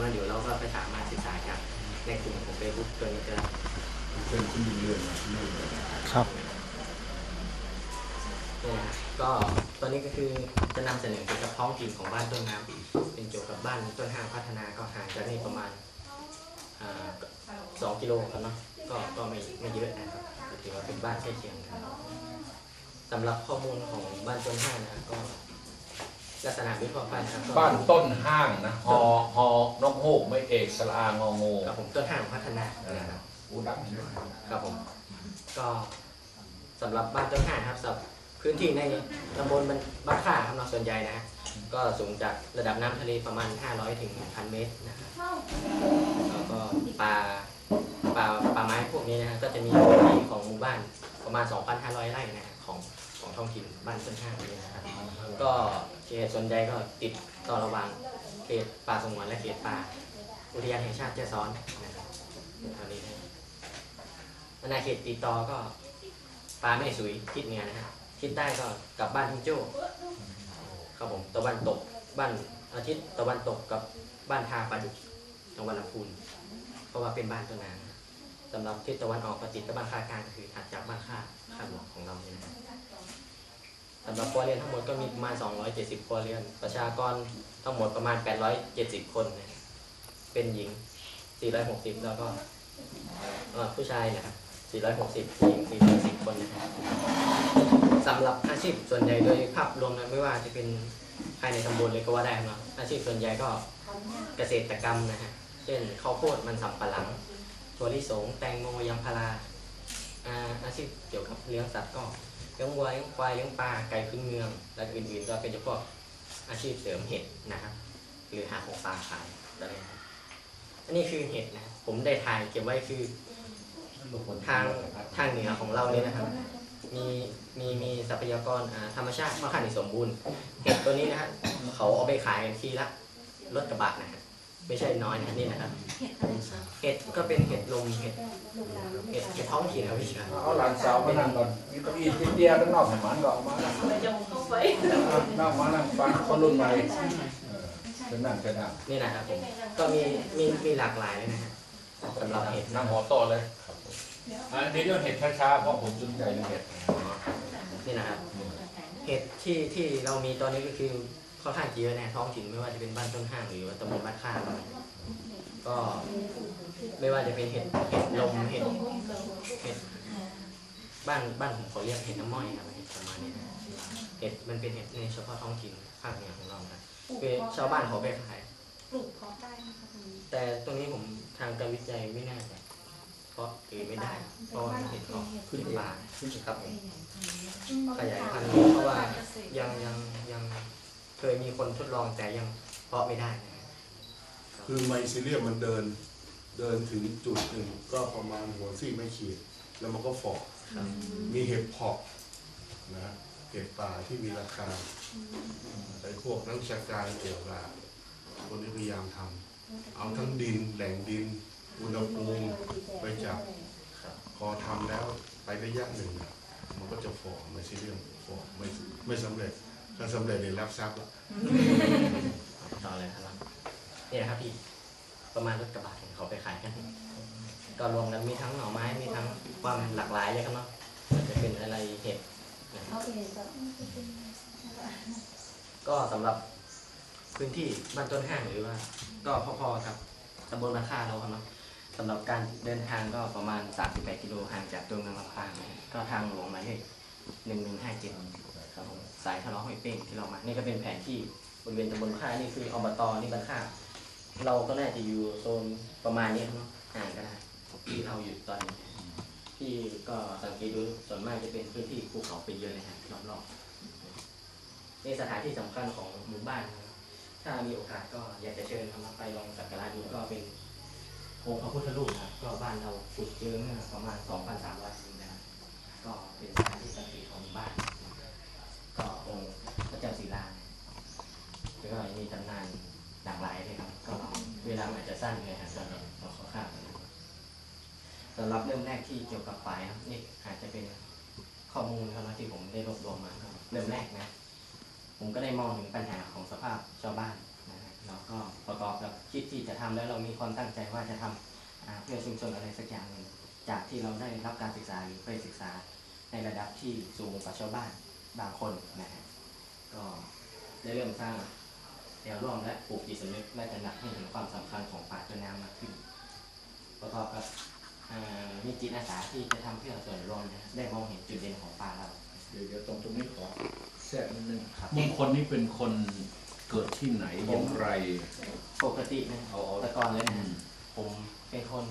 ราะฉะนั้นเดี๋ยวเราก็ไปสามารถศึกษาจากในกลุ่มของเฟซบุ๊กตัวนี้ก็ได้เป็นคุณดีเรื่องนะเรื่องเลยครับเนี่ยนะก็ตอนนี้ก็คือจะนำเสนอเกี่ยวกับท้องถิ่นของบ้านต้นน้ำเป็นเกี่ยวกับบ้านต้นห้างพัฒนาก็ห่างจากนี่ประมาณอ่าสองกิโลครับเนาะก็ก็ไม่ไม่เยอะนะครับก็ถือว่าเป็นบ้านใกล้เคียงกันสำหรับข้อมูลของบ้านต้นห้างนะครับก็ ลักษณะวิเคราะห์ไปนะครับก็บ้านต้นห้างนะฮอฮอนกฮูกไม่เอกสระอางองูกับผมต้นห้างพัฒนานะครับอูดังใช่ไหมครับผมก็สำหรับบ้านต้นห้างครับสำหรับพื้นที่ในตำบลบ้านค่าครับเนาะส่วนใหญ่นะฮะก็สูงจากระดับน้ำทะเลประมาณ 500ถึง1,000 เมตรนะครับแล้วก็ป่าป่าป่าไม้พวกนี้นะฮะก็จะมีพื้นที่ของหมู่บ้านประมาณ 2,500 ไร่นะฮะของของท้องถิ่นบ้านต้นห้างนี้นะครับ ก็เขตส่วนใหญ่ก็ติดต่อระหว่างเขตป่าสงวนและเขตป่าอุทยานแห่งชาติแจ้ซ้อนนะครับเท่านี้นะอาณาเขตติดต่อก็ป่าแม่สุยทิศเหนือนะฮะทิศใต้ก็กลับบ้านทิงโจ้ครับผมตะวันตกบ้านอาทิตย์ตะวันตกกับบ้านทาปลาดุกจังหวัดลำพูนเพราะว่าเป็นบ้านต้นน้ำนะสำหรับทิศตะวันออกก็ติดกับบ้านค่ากลางก็คือถัดจากบ้านค่าข้างหลวงของเราเนี่ยนะ สำหรับครัวเรือนทั้งหมดก็มีประมาณ 270 ครัวเรือน ประชากรทั้งหมดประมาณ 870 คนนะครับเป็นหญิง 460 แล้วก็ผู้ชายนะครับ460 หญิง 410 คนนะครับสำหรับอาชีพส่วนใหญ่โดยภาพรวมนะไม่ว่าจะเป็นภายในตำบลเลยก็ว่าได้เนาะอาชีพส่วนใหญ่ก็เกษตรกรรมนะฮะ เช่นข้าวโพดมันสำปะหลังถั่วลิสง แตงโมยางพาราอาอาชีพเกี่ยวกับเลี้ยงสัตว์ก็ ลี้ยงวัวเลี้ยงควายเลี้ยงปลาไก่พื้นเมือง และอื่นๆก็เป็นเฉพาะอาชีพเสริมเห็ดนะครับ หรือหาของปลาขายอะไรครับอันนี้คือเห็ดนะผมได้ถ่ายเก็บไว้คือทางทางเหนือของเราเนี่ยนะครับ มีมีมีทรัพยากรธรรมชาติค่อนข้างสมบูรณ์ เห็ดตัวนี้นะฮะเขาเอาไปขายทีละรถกระบะนะฮะ ไม่ใช่น้อยนะนี่นะครับเห็ดก็เป็นเห็ดลมเห็ดเห็ดเห็ดท้องถิ่นครับพี่ชายเอาหลานสาวมานั่งก่อนมีเก้าอี้ติดเดียวด้านนอกให้มันก็เอามานั่งจะเข้าไปนั่งมานั่งฟังคนรุ่นใหม่เออเป็นนั่งเป็นนั่งนี่นะครับผมก็มีมีมีหลากหลายเลยนะฮะสำหรับเห็ดนั่งหัวโตะเลยครับผมอันนี้เรื่องเห็ดช้าๆเพราะผมสนใจเรื่องเห็ดนี่นะครับเห็ดที่ที่เรามีตอนนี้ก็คือ ค่อนข้างเยอะนะท้องถิ่นไม่ว่าจะเป็นบ้านต้นห้างหรือว่าตำบลบ้านข้างก็ไม่ว่าจะเป็นเห็ดเห็ดลมเห็ดเห็ดบ้านบ้านผมเขาเรียกเห็ดน้ำม้อยครับเห็ดประมาณนี้นะเห็ดมันเป็นเห็ดในเฉพาะท้องถิ่นภาคเหนือของเราครับคือชาวบ้านเขาไปขายปลูกเพาะได้นะคะตรงนี้แต่ตรงนี้ผมทางการวิจัยไม่น่าจะเพราะหรือไม่ได้ เพราะว่ามันเห็ดออกขึ้นป่าครับผมขยายพันธุ์เพราะว่ายังยังยัง เคยมีคนทดลองแต่ยังเพาะไม่ได้นะครับคือไมซีเรียมมันเดินเดินถึงจุดหนึ่งก็ประมาณหัวซี่ไม่ขีด แล้วมันก็ฝ่อครับมีเห็ดเพาะนะฮะเห็ดป่าที่มีราคาไอ้พวกนักวิชาการเกี่ยวกับคนที่พยายามทำเอาทั้งดินแหล่งดิน อุณหภูมิไปจับครับพอทำแล้วไประยะหนึ่งอะมันก็จะฝ่อไมซีเรียมฝ่อไม่ไม่สำเร็จ ถ้าสำเร็จเนี่ยรับทรัพย์ละต่อเลยครับนี่นะครับพี่ประมาณรถกระบะเขาไปขายกัน ก็รวมกันมีทั้งหน่อไม้มีทั้งความหลากหลายเลยครับเนาะมันจะเป็นอะไรเห็ดก็ก็สำหรับพื้นที่บ้านต้นห้างหรือว่า ก็พอๆกับตำบลมาค่าเราครับเนาะสำหรับการเดินทางก็ประมาณ 38 กิโลห่างจากตัวเมืองลำปางก็ทางหลวงหมายเลข1157 ครับผมสายทะเลาะห้อยเป้งที่เรามา นี่ก็เป็นแผนที่บริเวณตำบลค่านี่คืออบตนี่บ้านค่าเราก็น่าจะอยู่โซนประมาณนี้ครับเนาะห่างกันนะที่เราอยู่ตอนนี้ที่ก็สังเกตดูส่วนมากจะเป็นพื้นที่ภูเขาเป็นเยอะเลยฮะรอบๆนี่สถานที่สำคัญของหมู่บ้านนะครับถ้ามีโอกาสก็อยากจะเชิญทำไปลองสักการะดูก็เป็นองค์พระพุทธรูปนะครับก็บ้านเราขุดเจอเมื่อประมาณ 2,300ปีนะครับก็เป็นสถานที่ศักดิ์สิทธิ์ของหมู่บ้าน ก็องค์พระเจ้าศิลาแล้วก็มีตำนานหลากหลายเลยครับ ก็เวลาอาจจะสั้นเลยครับเราเราขอข้ามไปนรับสำหรับเริ่มแรกที่เกี่ยวกับฝ่ายนะครับนี่อาจจะเป็นข้อมูลครับที่ผมได้รวบรวมมาครับเริ่มแรกนะ ผมก็ได้มองถึงปัญหาของสภาพชาวบ้านนะฮะเราก็ประกอบกับคิดที่จะทำแล้วเรามีความตั้งใจว่าจะทำอ่าเพื่อชุมชนอะไรสักอย่างหนึ่งจากที่เราได้รับการศึกษาหรือไปศึกษาในระดับที่สูงกว่าชาวบ้าน บางคนนะฮะก็ได้เริ่มสร้างแนวร่วมและปลูกจิตสำนึกและตระหนักให้เห็นความสำคัญของป่าต้นน้ำมากขึ้น ประกอบกับอ่ามีจิตอาสาที่จะทำเพื่อส่วนรวมนะได้มองเห็นจุดเด่นของป่าเราเดี๋ยวเดี๋ยวตรงตรงนี้ขอแทรกนิดนึงครับมงคลนี่เป็นคนเกิดที่ไหนอย่างไร ปกตินะเอาเอาแต่ก่อนเลยอืนะมผมเป็นคน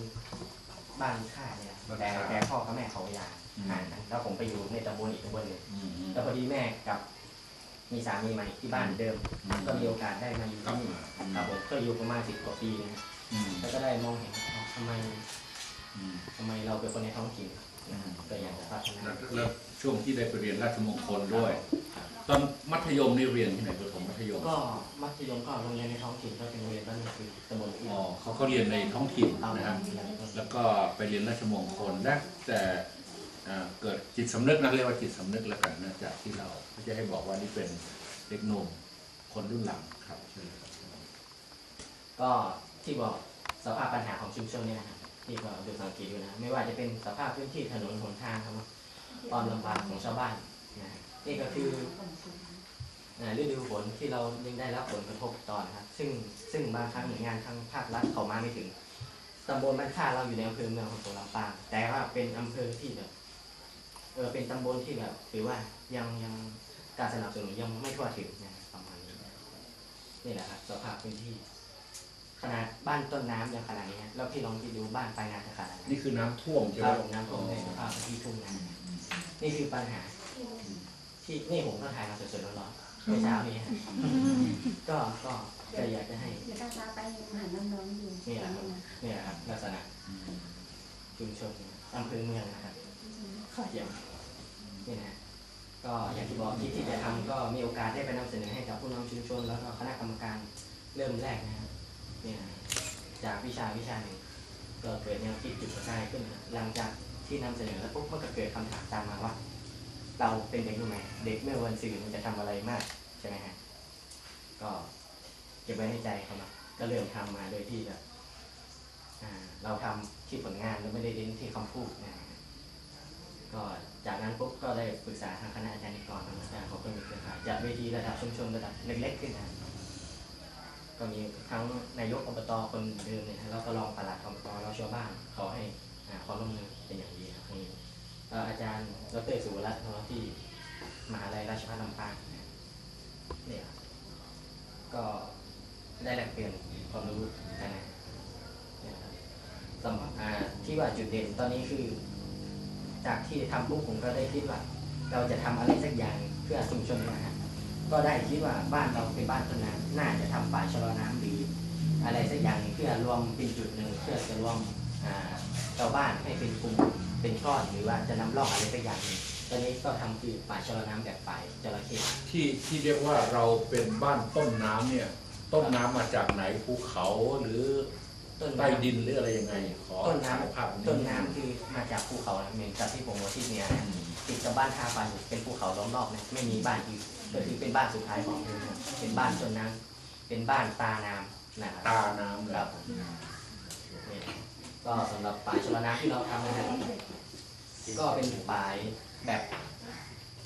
บ้านค่ายเนี่ยบ้านแต่ค่ายแต่พ่อกับแม่เขาหย่าอืมห่างกันแล้วผมไปอยู่ในตำบลอีกตำบลหนึ่งอืมแล้วพอดีแม่กับมีสามีใหม่ที่บ้านเดิมอืมก็มีโอกาสได้มาอยู่กลับที่นี่มาอืมครับผมก็อยู่ประมาณสิบกว่าปีนะอืมแล้วก็ได้มองเห็นว่าทำไมอืมทำไมเราเป็นคนในท้องถิ่นนะครับก็อยากจะพัฒนาแล้วแล้ว ช่วงที่ได้ไปเรียนราชมงคลด้วยครับตอนมัธยมนี่เรียนที่ไหนประถมมัธยมก็มัธยมก็โรงเรียนในท้องถิ่นก็เป็นโรงเรียนบ้านนาคือตำบลอื่นอ๋อเขาก็เรียนในท้องถิ่นตามนะครับแล้วก็แล้วก็ไปเรียนราชมงคลและแต่อ่าเกิดจิตสำนึกนะเรียกว่าจิตสำนึกแล้วกันนะจากที่เราเขาจะให้บอกว่านี่เป็นเด็กหนุ่มคนรุ่นหลังครับเชิญครับก็ที่บอกสภาพปัญหาของชุมชนเนี่ยนะครับที่ก็ดูสังเกตดูนะ ไม่ว่าจะเป็นสภาพพื้นที่ถนนหนทางครับ ความลำบากของชาวบ้านนะนี่ก็คืออ่าฤดูฝนที่เรายังได้รับผลกระทบตอนนะครับ ซึ่งซึ่งบางครั้งหน่วยงานทางภาครัฐเขามาไม่ถึงตำบลบ้านค่าเราอยู่ในอำเภอเมืองของตัวลำปางแต่ว่าเป็นอำเภอที่แบบเออเป็นตำบลที่แบบถือว่ายังยังการสนับสนุนยังไม่ทั่วถึงนะประมาณนี้นี่แหละครับสภาพพื้นที่ ขนาดบ้านต้นน้ำยังขนาดนี้ฮะแล้วพี่ลองคิดดูบ้านปลายนาจะขนาดไหนนี่คือน้ำท่วมใช่คไหมรับผมน้ำท่วมในสภาพที่ทุ่งนา นี่คือปัญหา ที่นี่ผมก็ถ่ายมาสดๆร้อนๆเมื่อเช้านี้ฮะก็ก็ก็อยากจะให้เดี๋ยวตาตาไปหาน้องๆอยู่นี่แหละครับนี่แหละครับลักษณะชุมชนอำเภอเมืองนะครับขอเยี่ยมนี่นะฮะก็อย่างที่บอกที่ที่จะทำก็มีโอกาสได้ไปนำเสนอให้กับผู้นำชุมชน แล้วก็คณะกรรมการเริ่มแรกนะครับนี่นะจากวิชาวิชาหนึ่งก็เกิดแนวคิดจุดประกายขึ้นนะหลังจาก ที่นำเสนอแล้วปุ๊บมันก็เกิดคำถามตามมาว่า เราเป็นเด็กรุ่นใหม่เด็กเมื่อวันสื่อมันจะทำอะไรมากใช่ไหมฮะก็เก็บไว้ในใจเขามาก็เริ่มทำมาโดยที่แบบเราทำที่ผลงานเราไม่ได้เน้นที่คำพูดนะฮะก็จากนั้นปุ๊บก็ได้ปรึกษาทางคณะอาจารย์นิกรทางอาจารย์เขาก็มีเครือข่ายจัดเวทีระดับชุมชนระดับเล็กๆขึ้นนะก็มีทั้งนายกอบตคนเดิมเนี่ยนะแล้วก็รองปลัดอบตแล้วชาวบ้านขอให้อ่าความร่วมมือ เป็นอย่างดีครับนี่เอ่อาจารย์ดรสุวรัตน์ที่มหาลัยราชภัฏลำปางนะเนี่ยก็ได้แลกเปลี่ยนความรู้กันนะครับสำหรับอ่าที่ว่าจุดเด่นตอนนี้คือ จากที่ทำปุ๊บผมก็ได้คิดว่า เราจะทำอะไรสักอย่างเพื่อชุมชนนะฮะก็ได้คิดว่าบ้านเราเป็นบ้านต้นน้ำน่าจะทำฝ่ายชะลอน้ำหรืออะไรสักอย่างหนึ่งเพื่อรวมเป็นจุดหนึ่งเพื่อจะรวมอ่า ชาวบ้านให้เป็นกลุ่มเป็นก้อนหรือว่าจะนำร่องอะไรสักอย่างหนึ่งตอนนี้ก็ทำคือฝ่ายชะลอน้ำแบบฝ่ายจระเข้ที่ที่เรียกว่าเราเป็นบ้านต้นน้ำเนี่ย ต้นน้ำมาจากไหนภูเขาหรือต้นใต้น้ำ ดินหรืออะไรยังไง ขอต้นน้ถ่ายภาพำต้นน้ำคือมาจากภูเขานะเหมือนกับที่ผมว่าที่เนี่ยนะติดกับบ้านท่าฟันเป็นภูเขาล้อมรอบนะไม่มีบ้านอื่นก็คือเป็นบ้านสุดท้ายของเมืองเป็นบ้านต้นน้ำเป็นบ้านตาน้ำนะครับตาน้ำเลยครับนี่ ก็สำหรับฝายชลน้ำที่เราทำนะครับก็เป็นฝายแบบ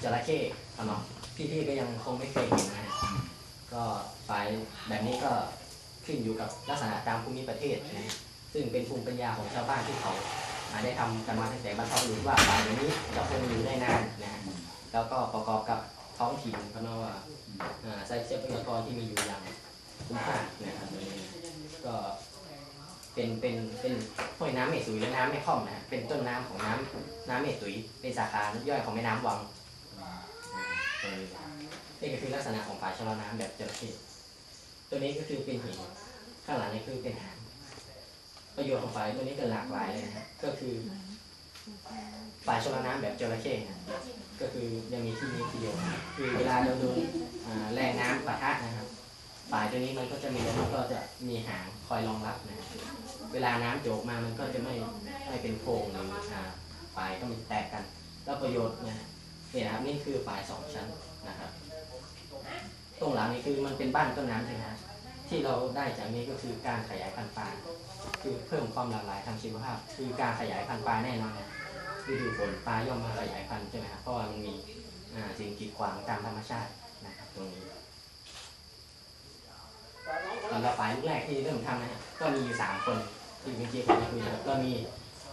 จระเข้ครับเนาะพี่ๆก็ยังคงไม่เคยเห็นนะก็ฝายแบบนี้ก็ขึ้นอยู่กับลักษณะตามภูมิประเทศนะซึ่งเป็นภูมิปัญญาของชาวบ้านที่เขาอ่าได้ทำกันมาตั้งแต่บรรพบุรุษว่าฝายแบบนี้จะคงอยู่ได้นานนะแล้วก็ประกอบกับท้องถิ่นเพราะว่าอ่าใช้ทรัพยากรที่มีอยู่อย่างคุ้มค่านะครับก็ เป็นเป็นเป็นห้วยน้ำเมตุยและน้ำแม่ค่อมนะฮะเป็นต้นน้ำของน้ำน้ำเมตุยเป็นสาขาย่อยของแม่น้ำวังตรงนี้นี่ก็คือลักษณะของฝายชะลอน้ำแบบจระเข้ตัวนี้ก็คือเป็นหินข้างหลังนี่คือเป็นหางประโยชน์ของฝายตัวนี้ก็หลากหลายเลยนะฮะก็คือฝายชะลอน้ำแบบจระเข้นะก็คือยังมีที่นี้ที่เดียวนะคือเวลาเราโดนอ่าแรงน้ำปะทะนะครับฝายตัวนี้มันก็จะมีแล้วมันก็จะมีหางคอยรองรับนะ เวลาน้ำโจกมามันก็จะไม่ไม่เป็นโพรงหรืออ่าฝายก็ไมันแตกกัน แล้วประโยชน์นะเนี่ยนะครับนี่คือฝายสองชั้นนะครับ ตรงหลังนี่คือมันเป็นบ้านต้นน้ำใช่ไหมฮะที่เราได้จากนี้ก็คือการขยายพันธุ์ปลาคือเพิ่มความหลากหลายทางชีวภาพ คือการขยายพันธุ์ปลาแน่นอนนะฤดูฝนปลาย่อมมาขยายพันธุ์ใช่ไหมครับเพราะว่ามันมีสิ่งกีดขวางตามธรรมชาตินะครับตรงนี้ตอนเราฝ่ายแรกที่เริ่มทำนะฮะก็มีอยู่สามคน ที่เมื่อกี้ผมได้คุยนะครับก็มี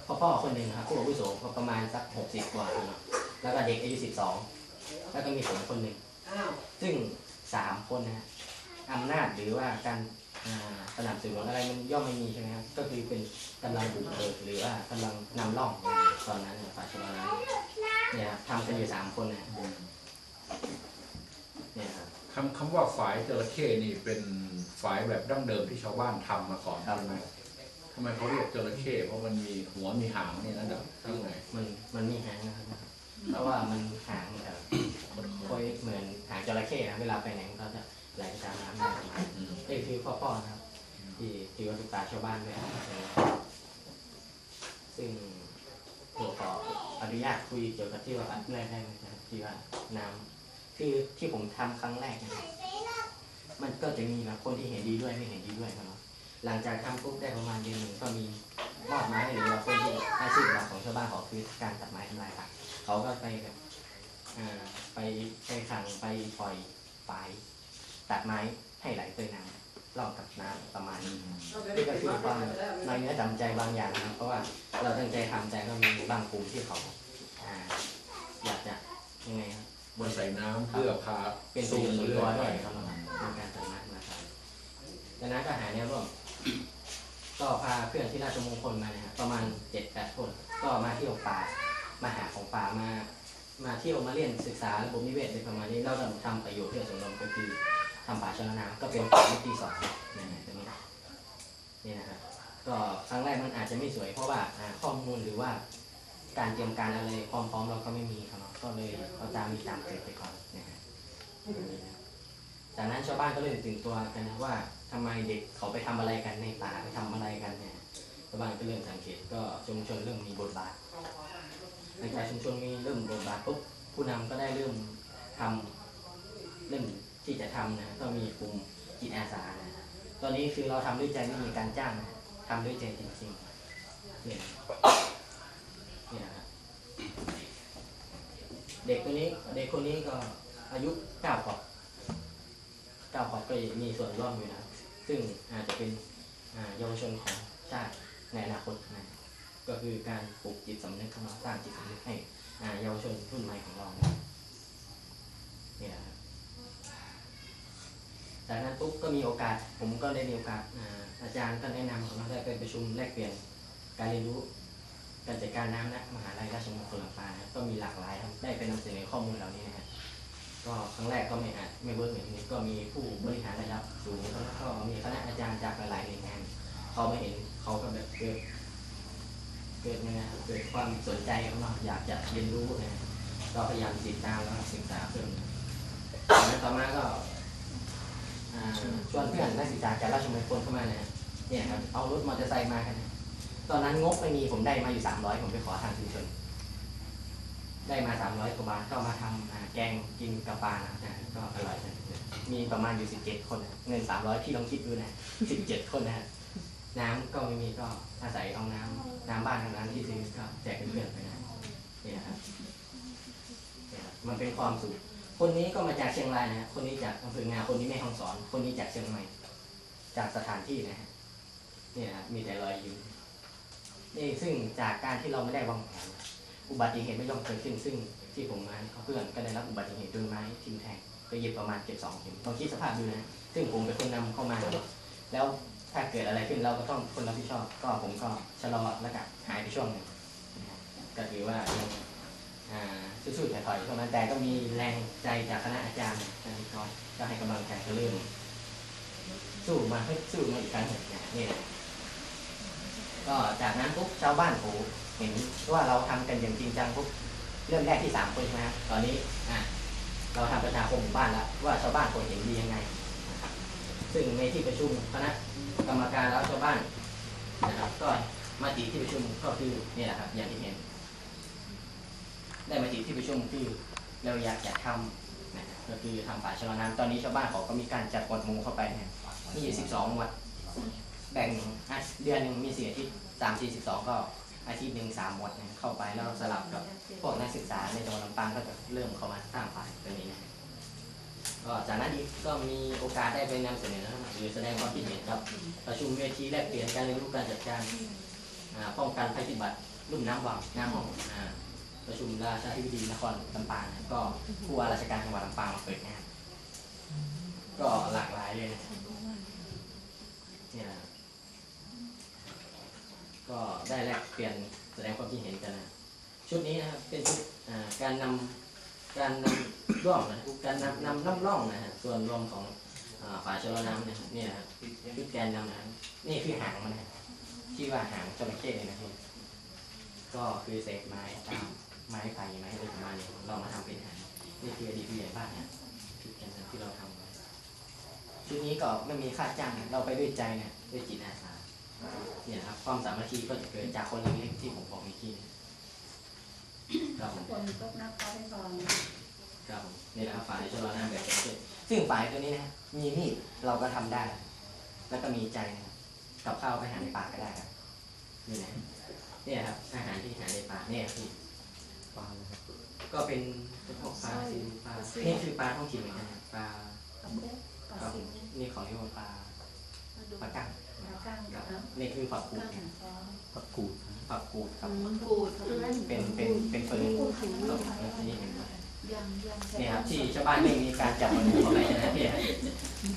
พ่อพ่อคนหนึ่งครับผู้อาวุโสก็ประมาณสักหกสิบกว่าเนาะแล้วก็เด็กอายุสิบสองแล้วก็มีผมคนหนึ่งซึ่งสามคนนะฮะอำนาจหรือว่าการอ่าสนับสนุนอะไรมันย่อมไม่มีใช่ไหมครับก็คือเป็นกำลังบุกเบิกหรือว่ากำลังนำร่องตอนนั้นเนี่ยฝ่ายชลนั้นเนี่ยครับทำกันอยู่สามคนนะเนี่ยครับคำคำว่าฝายจระเข้นี่เป็นฝายแบบดั้งเดิมที่ชาวบ้านทำมาก่อนครับใช่ไหมทำไมเขาเรียกจระเข้เพราะมันมีหัวมีหางนี่นั่นแหละยังไงมันมันมีหางนะครับ เพราะว่ามันหางแบบค่อยเหมือนหางจระเข้นะเวลาไปไหนมันก็จะไหลไปตามน้ำได้ประมาณอืมนี่คือพ่อพ่อนะครับ ที่ที่วัดตุ๊กตาชาวบ้านด้วยซึ่งตัวขออนุญาตคุยเกี่ยวกับที่ว่าอันแรกได้ไหมครับที่ว่าน้ำคือที่ผมทำครั้งแรกนะครับมันก็จะมีแบบคนที่เห็นดีด้วยไม่เห็นดีด้วยครับ หลังจากทำปุ๊บได้ประมาณเดือนหนึ่งก็มีมอบไม้หรือว่าคนที่อาชีพหลักของชาวบ้านเขาคือการตัดไม้ทำลายป่าเขาก็ไปแบบอ่าไปไปขังไปปล่อยฝายตัดไม้ให้ไหลเตยน้ำรอบกับน้ำประมาณนี้นี่ก็คือความน้อยเนื้อจำใจบางอย่างนะครับเพราะว่าเราตั้งใจทำแต่ก็มีบางกลุ่มที่เขาอ่าอยากจะยังไงครับบนใส่น้ำเพื่อพาเป็นประโยชน์ส่วนตัวด้วยครับในการตัดไม้นะครับดังนั้นก็หาแนวร่วม ก็พาเพื่อนที่ราชมงคลมานะครับประมาณเจ็ดแปดคนก็มาเที่ยวป่ามาหาของป่ามามาเที่ยวมาเรียนศึกษาระบบนิเวศในประมาณนี้เราก็ทำประโยชน์เพื่อส่วนรวมก็คือทำป่าชลนาก็เป็นป่าวิธีสองนะฮะตรงนี้นี่นะครับก็ครั้งแรกมันอาจจะไม่สวยเพราะว่าข้อมูลหรือว่าการเตรียมการอะไรความพร้อมเราก็ไม่มีครับเนาะก็เลยเราตามมีตามเกิดไปก่อนนะฮะจากนั้นชาวบ้านก็เริ่มตื่นตัวกันนะว่า ทำไมเด็กเขาไปทำอะไรกันในป่าไปทำอะไรกันเนี่ยชาวบ้านก็เริ่มสังเกตก็ชุมชนเริ่มมีบทบาทหลังจากชุมชนมีเริ่มบทบาทปุ๊บผู้นำก็ได้เริ่มทำเริ่มที่จะทำนะก็มีกลุ่มจิตอาสานะตอนนี้คือเราทำด้วยใจไม่มีการจ้างนะทำด้วยใจจริงๆเนี่ยเนี่ยครับเด็กคนนี้เด็กคนนี้ก็อายุเก้าขวบเก้าขวบก็มีส่วนร่วมอยู่นะ ซึ่งอาจจะเป็นเยาวชนของชาติในอนาคตนะก็คือการปลูกจิตสำนึกของเราสร้างจิตสำนึกให้เยาวชนรุ่นใหม่ของเรานะเนี่ยนะครับจากนั้นปุ๊บก็มีโอกาสผมก็ได้มีโอกาสอาอาจารย์ก็แนะนำผมได้ไปประชุมแลกเปลี่ยนการเรียนรู้การจัดการน้ำณมหาลัยราชมงคลลำปางก็มีหลากหลายครับได้ไปนำเสนอข้อมูลเหล่านี้นะครับ ก็ครั้งแรกก็ไม่อาจไม่เวิร์กเหมือนนี้ก็มีผู้บริหารระดับสูงแล้วก็มีคณะอาจารย์จากหลายๆหน่วยงานเขามาเห็นเขาก็แบบเกิดเกิดยังไงครับเกิดความสนใจเขาเนาอยากจะเรียนรู้นะก็พยายามติดตามแล้วศึกษาเพิ่มจากนั้นต่อมาก็ชวนเพื่อนนักศึกษาจากราชมงคลเข้ามาเนี่ยเนี่ยครับเอารถมอเตอร์ไซค์มากันตอนนั้นงบไม่มีผมได้มาอยู่สามร้อยผมไปขอทางชุมชน ได้มาสามร้อยกว่าบาทก็มาทำอ่าแกงกินกับปลานะก็อร่อยนะมีประมาณอยู่สิบเจ็ดคนนะเงินสามร้อยพี่ลองคิดดูนะสิบเจ็ดคนนะฮะน้ำก็ไม่มีก็อาศัยเอาน้ำน้ำบ้านทางนั้นที่ซื้อก็แจกเพื่อนๆไปนะนี่นะครับเนี่ยครับมันเป็นความสุขคนนี้ก็มาจากเชียงรายนะคนนี้จากอำเภองาคนนี้แม่ฮ่องสอน คนนี้จากเชียงใหม่ จากสถานที่นะฮะเนี่ยครับมีแต่รอยยิ้มนี่ซึ่งจากการที่เราไม่ได้วางแผน อุบัติเหตุไม่ย่อมเกิดขึ้น ซึ่งที่ผมมาเพื่อนก็ได้รับอุบัติเหตุโดยไม้ทิ่มแทงก็เย็บประมาณเจ็บสองเข็มลองคิดสภาพดูนะซึ่งผมเป็นคนนำเข้ามา แล้วถ้าเกิดอะไรขึ้นเราก็ต้องคนรับผิดชอบ ก็ผมก็ชะลอแล้วก็หายไปช่วงหนึ่งก็ถือว่ายังสู้ๆถอยๆช่วงนั้นแต่ก็มีแรงใจจากคณะอาจารย์อาจารย์กรก็ให้กำลังใจก็เริ่มสู้มาให้สู้มาอีกครั้งหนึ่งนะนี่แหละก็จากนั้นปุ๊บชาวบ้านโอ้ เห็นว่าเราทำกันอย่างจริงจังปุ๊บเริ่มแรกที่สามคนใช่ไหมครับตอนนี้อะเราทำประชาคมหมู่บ้านแล้วว่าชาวบ้านคนเห็นดียังไง ซึ่งในที่ประชุมคณะกรรมการแล้วชาวบ้านนะครับก็มาติที่ประชุมก็คือนี่แหละครับอย่างที่เห็น ได้มาติที่ประชุมคือเราอยากจะทำนะก็คือทำป่าชะลอน้ำตอนนี้ชาวบ้านเขาก็มีการจัดหมวดหมู่เข้าไปนะมีอยู่สิบสองวันแบ่งเดือนหนึ่งมีสี่อาทิตย์สามสี่สิบสองก็ อาทิตย์หนึ่งสามวันนะเข้าไปแล้วสลับกับพวกนักศึกษาในจังหวัดลำปางก็จะเริ่มเข้ามาสร้างฝ่ายตัวนี้นะก็จากนั้นอีกก็มีโอกาสได้ไปนำเสนอหรือแสดงความคิดเห็นกับประชุมเวทีแลกเปลี่ยนการเรียนรู้การจัดการป้องกันภัยพิบัติลุ่มน้ำวังน้ำหองอ่าประชุมราชาธิบดีนครลำปางก็ผู้ว่าราชการจังหวัดลำปางมาเปิดงานก็หลากหลายเลยนะเนี่ย ก็ได้แลกเปลี่ยนแสดงความคิดเห็นกันนะชุดนี้นะครับเป็นชุดการนำการนำร่องนะการนำนำล่องร่องนะฮะส่วนรวมของอ่าชะลอน้ำนะนี่นะชุดแกนนำน้ำนี่คือหางมันนะที่ว่าหางจระเข้เลยนะพี่ก็คือเศษไม้ตามไม้ไผ่ไม้อะไรประมาณนี้เรามาทำเป็นหางนี่คืออดีตผู้ใหญ่บ้านนะชุดแกนนำที่เราทำไว้ชุดนี้ก็ไม่มีค่าจ้างนะเราไปด้วยใจนะด้วยจิตอาสา เนี่ยนะครับความสามัคคีก็จะเกิดจากคนเล็กๆที่ผมบอกเมื่อกี้นะครับผมคนตกนักเขาไปก่อนครับผมนี่นะครับฝ่ายชะลอน้ำแบบเช่นซึ่งฝ่ายตัวนี้นะมีมีดเราก็ทำได้ แล้วก็มีใจนะครับกับข้าวไปหาในป่าก็ได้ครับนี่นะเนี่ยครับอาหารที่หาในป่าเนี่ยครับพี่ปลาก็เป็นพวกปลาซิลปลานี่คือปลาท้องถิ่นเหมือนกันนะปลากับเด็กกับครับสิบนี่ของที่ว่าปลา ปลากั้งแล้วกลางคกัรับบน้นี่คือฝักกูำกดลางฟองฝักกูดฝักกูดครับกูดเป็นเป็นเป็นปืนครับนี่เห็นไหมยังยังนี่ครับที่ชาวบ้านไม่มีการจับมันเข้าไปนะพี่นะ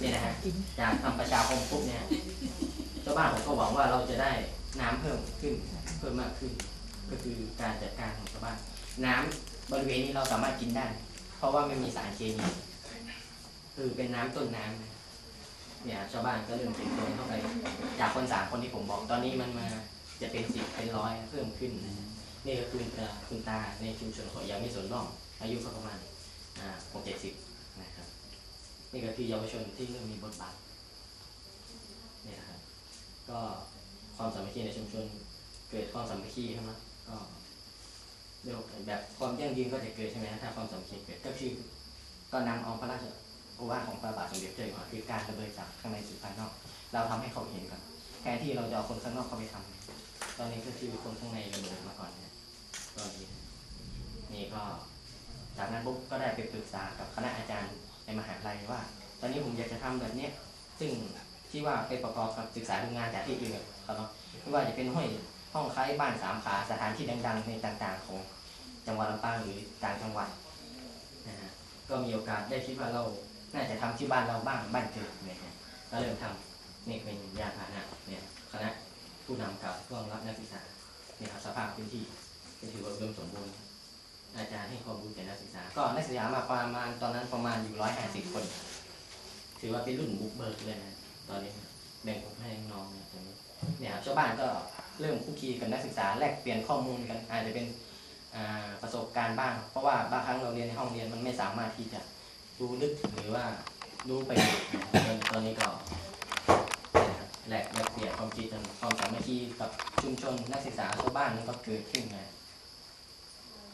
นี่นะฮะจากทำประชาคมปุ๊บเนี่ยชาวบ้านผมก็หวังว่าเราจะได้น้ำเพิ่มขึ้นเพิ่มมากขึ้น ก็คือการจัดการของชาวบ้าน น้ำบริเวณนี้เราสามารถกินได้ เพราะว่าไม่มีสารเคมีคือเป็นน้ำต้นน้ำนะ เนี่ยชาวบ้านก็เริ่มเป็นเข้าไป จากคนสามคนที่ผมบอกตอนนี้มันมาจะเป็นสิบเป็นร้อยเพิ่มขึ้นนะนี่ก็คือคุณตาคุณตาในชุมชนของยามิสนร่อง อายุก็ประมาณอ่าหกเจ็ดสิบนะครับนี่ก็คือเยาวชนที่เริ่มมีบทบาทเนี่ยนะครับก็ความสามัคคีในชุมชนเกิดความสามัคคีขึ้นมาก็แบบความยั่งยืนก็จะเกิดใช่ไหมถ้าความสามัคคีเกิดก็คือก็นำเอาพระราช อวาของพระบาทสมเด็จเจ้าอยู่หัวคือการดำเนินจากข้างในสู่ภายนอก เราทำให้เขาเห็นก่อนแทนที่เราจะเอาคนข้างนอกเข้าไปทำตอนนี้ก็คือคนข้างในดำเนินมาก่อนนะก็ดีนะนี่ก็จากนั้นปุ๊บก็ได้ไปปรึกษากับคณะอาจารย์ในมหาลัยว่า ตอนนี้ผมอยากจะทำแบบเนี้ยซึ่งที่ว่าไปประกอบกับศึกษาดูงานจากที่อื่นครับเนาะไม่ว่าจะเป็นห้อยห้องคล้ายบ้านสามขาสถานที่ดังๆในต่างๆ ของจังหวัดลำปางหรือต่างจังหวัดนะฮะก็มีโอกาสได้คิดว่าเรา น่าจะทำที่บ้านเราบ้างบ้านเกิดเนี่ยฮะก็เริ่มทำนี่เป็นยานพาหนะเนี่ยคณะผู้นำกับร่วมรับนักศึกษาเนี่ยครับสภาพพื้นที่ก็ถือว่าอุดมสมบูรณ์อาจารย์ให้ความรู้แก่นักศึกษา ก็นักศึกษามาประมาณตอนนั้นประมาณอยู่ร้อยห้าสิบคน ถือว่าเป็นรุ่นบุกเบิกเลยนะตอนนี้แบ่งผมให้น้องเนี่ยตรงนี้เนี่ยครับชาวบ้านก็เริ่มคุกคีกับนักศึกษาแลกเปลี่ยนข้อมูลกันอาจจะเป็นประสบการณ์บ้าง เพราะว่าบางครั้งเราเรียนในห้องเรียนมันไม่สามารถที่จะ รู้ลึกหรือว่ารู้ไปหมดนตอนนี้ก็เนี่ยครับแลกแลกเปลี่ยนความคิดความสามัคคีกับชุมชนนักศึกษาชาวบ้านนี่ก็เกิดขึ้นไง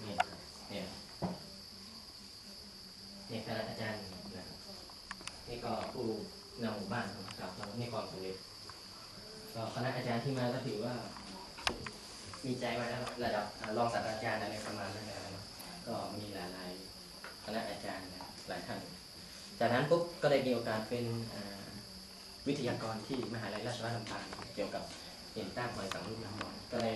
เนี่ยเนี่ยเนี่ยคณะอาจารย์นะนี่ก็ผู้นำหมู่บ้านนะครับเรานี่ความสำเร็จก็คณะอาจารย์ที่มาก็ถือว่า มีใจมาแล้วระดับอ่ารองศาสตราจารย์อะไรประมาณนั้นนะก็มีหลายๆคณะอาจารย์นะ หลายท่านจากนั้นปุ๊บก็ได้มีโอกาสเป็นอ่าวิทยากรที่มหาลัยราชภัฏลำปางเกี่ยวกับเห็นตั้งหอยสังลูกน้ำร้อนก็ได้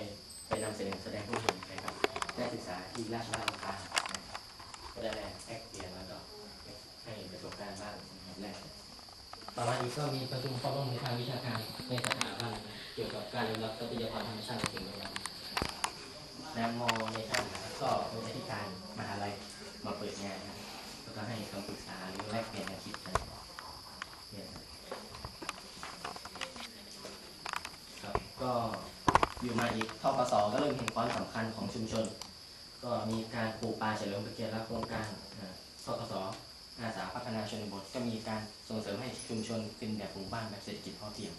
ไปนำเสนอแสดงผู้เห็นไปครับนักศึกษาที่ราชภัฏลำปางนะก็ได้แลกเปลี่ยนแล้วก็ให้ประสบการณ์บ้างนะครับแรกต่อมาอีกก็มีประชุมข้อร่วมในทางวิชาการในสถาบันเกี่ยวกับการอนุรักษ์ทรัพยากรธรรมชาติและสิ่งแวดล้อมนางโมในท่านนะครับก็เป็นอธิการมหาลัยมาเปิดงานนะครับแล้ว ก็ให้คำปรึกษาหรือแลกเปลี่ยนคิดกันครับก็อยู่มาอีกทกสก็เริ่มเห็นความสำคัญของชุมชน ก็มีการปลูกป่าเฉลิมพระเกียรติและโครงการทกสอาสาพัฒนาชนบท ก็มีการส่งเสริมให้ชุมชนเป็นแบบหมู่บ้านแบบเศรษฐกิจพอเพียง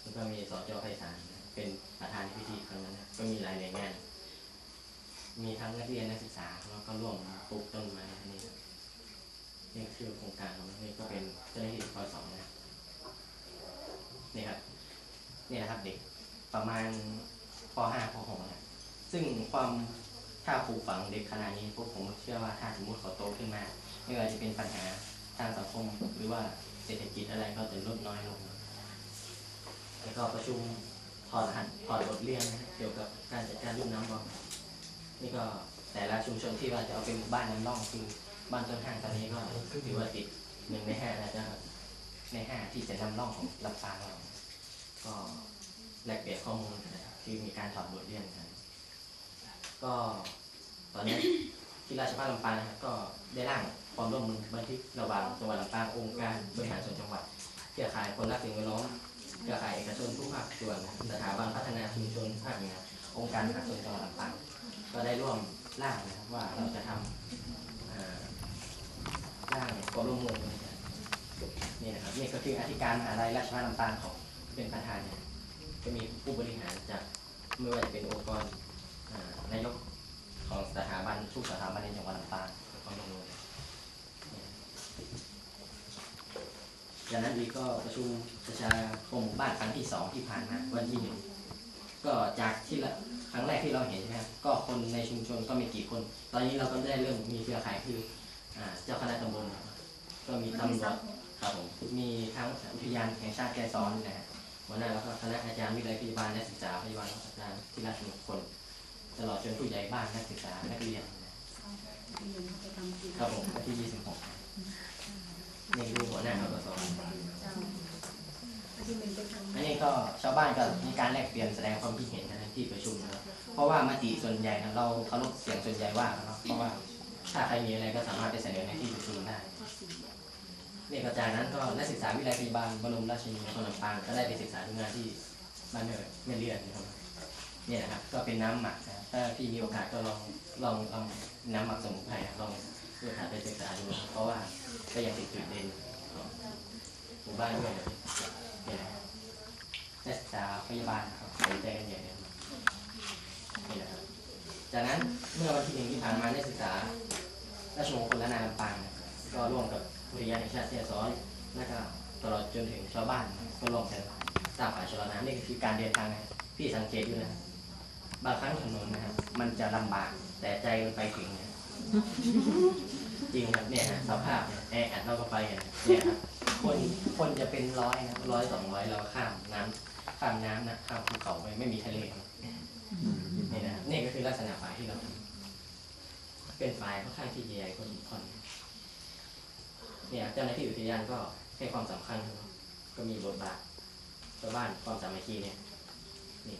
แล้วก็มีสจไพศาลเป็นประธานพิธีครั้งนั้นก็มีหลายหน่วยงาน มีทั้งนักเรียนนักศึกษาแล้วก็ร่วมปลูกต้นไม้อันนี้นี่คือโครงการของเรานี่ก็เป็นเจ้าหน้าที่ปสนะนี่ครับนี่นะครับเด็กประมาณป .5 ป .6 นะซึ่งความถ้าปลูกฝังเด็กขนาดนี้พวกผมเชื่อว่าถ้าสมมติเขาโตขึ้นมา ไม่ว่าจะเป็นปัญหาทางสังคมหรือว่าเศรษฐกิจอะไรก็จะลดน้อยลง แล้วก็ประชุมถอดหัสถอดบทเรียนนะเกี่ยวกับการจัดการรุ่มน้ำบอง นี่ก็แต่ละชุมชนที่ว่าจะเอาเป็นหมู่บ้านน้ำร่องคือบ้านต้นห้างตอนนี้ก็ถือว่าติดหนึ่งในห้านะจ๊ะในห้าที่จะนำร่องของลำปางเราก็แลกเปลี่ยนข้อมูลกันนะครับคือมีการถอดบทเรียนกัน ก็ตอนนี้ที่ราชภัฏลำปางนะครับก็ได้ร่างความร่วมมือบันทึกระหว่างจังหวัดลำปางองค์การบริหารส่วนจังหวัดเครือข่ายคนรักสิ่งแวดล้อมเครือข่ายเอกชนทุกภาคส่วนสถาบันพัฒนาชุมชนภาคเหนือองค์การภาคส่วนจังหวัดลำปาง ก็ได้ร่วมร่างนะครับว่าเราจะทำอ่าร่างความร่วมมือนี่นะครับนี่ก็คืออธิการมหาลัยราชภัฏลำปางของเป็นประธานเนี่ยก็มีผู้บริหารจากไม่ว่าจะเป็นองค์กรนายกของสถาบันทุกสถาบันในจังหวัดลำปางก็ลงมือเนี่ยจากนั้นอีกก็ประชุมประชาคมบ้านครั้งที่สองที่ผ่านมาวันที่หนึ่งก็จากที่ละ รั้งแรกที่เราเห็นใช่ไหมก็คนในชุมชนก็มีกี่คน ตอนนี้เราก็ได้เริ่มมีเครือข่ายคือเจ้าคณะตำบลก็มีตำรวจครับผมมีทั้งอุทยานแห่งชาติแกซ้อนนะฮะหัวหน้าแล้วก็คณะอาจารย์วิทยาพยาบาลนักศึกษาพยาบาลอาจารย์ที่ราชมงคลตลอดจนผู้ใหญ่บ้านนักศึกษานักเรียนครับผมวันที่26นี่คือหัวหน้าเขาก็สอนอันนี้ก็ชาวบ้านก็มีการแลกเปลี่ยนแสดงความคิดเห็นนใน ที่ประชุมนะครับเพราะว่ามติส่วนใหญ่นะเราเคารพเสียงส่วนใหญ่ว่านะครับเพราะว่าถ้าใครมีอะไรก็สามารถไปเสนอในที่ประชุมได้เนี่ก็จากนั้นก็นักศึกษาวิทยาลัยพยาบาลบรมราชินีนครลำปางก็ได้ไปศึกษาดูงานที่บ้านเนิดไม่เลือดนะครับเนี่ยนะครับก็เป็นน้ำหมักนะถ้าพี่มีโอกาสก็ลองลองลองน้ำหมักสมุนไพรลองมีโอกาไปศึกษาดูเพราะว่าก็ยังติดจุดเด่นของหมู่บ้านด้วยเนี่ยนักศึกษาพยาบาลครับสนใจกันใหญ่เลย นี่นะครับจากนั้นเมื่อวันที่หนึ่งที่ผ่านมานักศึกษาราชมงคลและนายลำปางนะครับก็ร่วมกับอุทยานแห่งชาติเสียซ้อนและก็ตลอดจนถึงชาวบ้านก็ร่วมกันสร้างฝ่าชะลอน้ำนี่คือการเดินทางนะครับพี่สังเกตดูนะครับบางครั้งถนนนะครับมันจะลำบากแต่ใจมันไปถึงนะจริงครับเนี่ยฮะสภาพเนี่ยแออัดเราก็ไปกันเนี่ยครับคนคนจะเป็นร้อยนะร้อยสองร้อยเราข้ามน้ำข้ามน้ำนะข้ามภูเขาไปไม่มีทะเล นี่นะนี่ก็คือลักษณะฝ่ายที่เราทำเป็นฝ่ายค่อนข้างที่ใหญ่คนอีกคนเนี่ยเจ้าหน้าที่อุทยานก็ให้ความสำคัญ ก็มีบทบาทชาวบ้านความสามัคคีเนี่ยนี่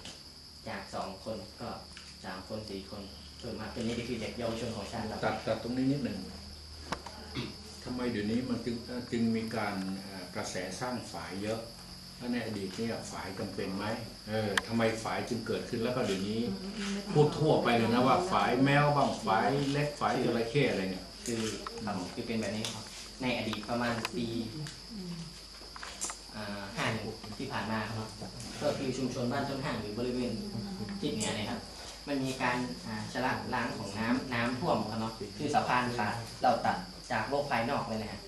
จากสองคนก็สามคนสี่คนเพิ่มมาเป็นนี่ก็คือเด็กเยาวชนของชาติเราตัดตัดตรงนี้นิดหนึ่งทำไมเดี๋ยวนี้มันจึงจึงมีการกระแสสร้างฝายเยอะ แล้วในอดีตเนี่ยฝายจำเป็นไหมเออทำไมฝายจึงเกิดขึ้นแล้วก็เดี๋ยวนี้ พูดทั่วไปเลยนะว่าฝายแมวบ้างฝายเล็กฝายจระเข้อะไรเนี่ย คือครับผมคือเป็นแบบนี้ครับ ในอดีตประมาณปีห้าหนึ่งที่ผ่านมาครับ ก็คือชุมชนบ้านต้นห้างหรือบริเวณทิศเหนือเนี่ยครับ มันมีการอ่าชะละล้างของน้ำน้ำท่วมครับเนาะคือสะพานขาดเราตัดจากโลกภายนอกเลยนะฮะ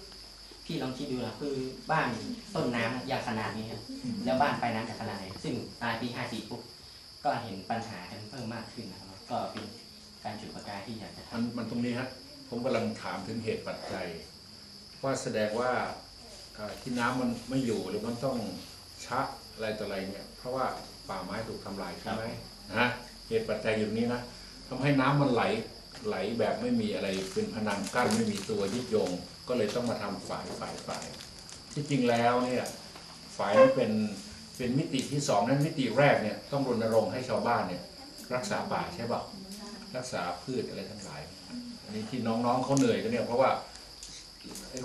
พี่ลองคิดดูนะคือบ้านต้นน้ำอย่างขนาดนี้ครับแล้วบ้านปลายน้ำจะขนาดไหนซึ่งปลายปีห้าสี่ปุ๊บก็เห็นปัญหากันเพิ่มมากขึ้นนะครับก็เป็นการจุดประกายที่อยากจะทำมันมันตรงนี้ฮะผมกำลังถามถึงเหตุปัจจัย ว่าแสดงว่าเอ่อที่น้ำมันไม่อยู่หรือมันต้องชะอะไรต่ออะไรเนี่ย เพราะว่าป่าไม้ถูกทำลายใช่ไหมนะเหตุปัจจัยอยู่นี้นะทำให้น้ำมันไหลไหลแบบไม่มีอะไรเป็นพนังกั้นไม่มีตัวยึดโยง ก็เลยต้องมาทำฝายฝายฝายที่จริงแล้วเนี่ยฝายนั้นเป็นเป็นมิติที่สองนั้นมิติแรกเนี่ยต้องรณรงค์ให้ชาวบ้านเนี่ยรักษาป่าใช่ป่ะรักษาพืชอะไรทั้งหลายอันนี้ที่น้องๆเขาเหนื่อยกันเนี่ยเพราะว่า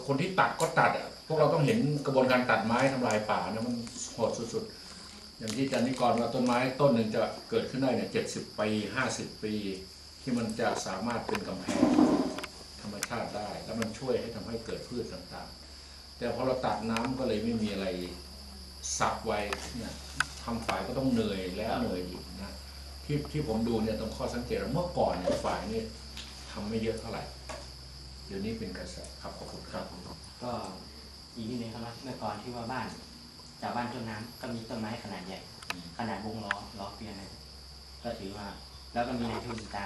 คนที่ตัดก็ตัดอะพวกเราต้องเห็นกระบวนการตัดไม้ทำลายป่านะมันโหดสุดๆ อย่างที่อาจันนิกรว่าต้นไม้ต้นหนึ่งจะเกิดขึ้นได้เนี่ยเจ็ดสิบปีห้าสิบปี ที่มันจะสามารถเป็นกำแพง ธรรมชาติได้ แล้วมันช่วยให้ทำให้เกิดพืชต่างๆ แต่พอเราตัดน้ำก็เลยไม่มีอะไรสับไว้เนี่ยทำฝ่ายก็ต้องเหนื่อยและเหนื่อยอีกนะที่ที่ผมดูเนี่ยต้องข้อสังเกตว่าเมื่อก่อนเนี่ยฝ่ายนี่ทำไม่เยอะเท่าไหร่เดี๋ยวนี้เป็นกระแสครับขอบคุณครับก็อีกนิดนึงครับว่าเมื่อก่อนที่ว่าบ้านจากบ้านต้นน้ำก็มีต้นไม้ขนาดใหญ่ ขนาดวงล้อล้อเกวียนนะก็ถือว่า แล้วก็มีนายทุนตาม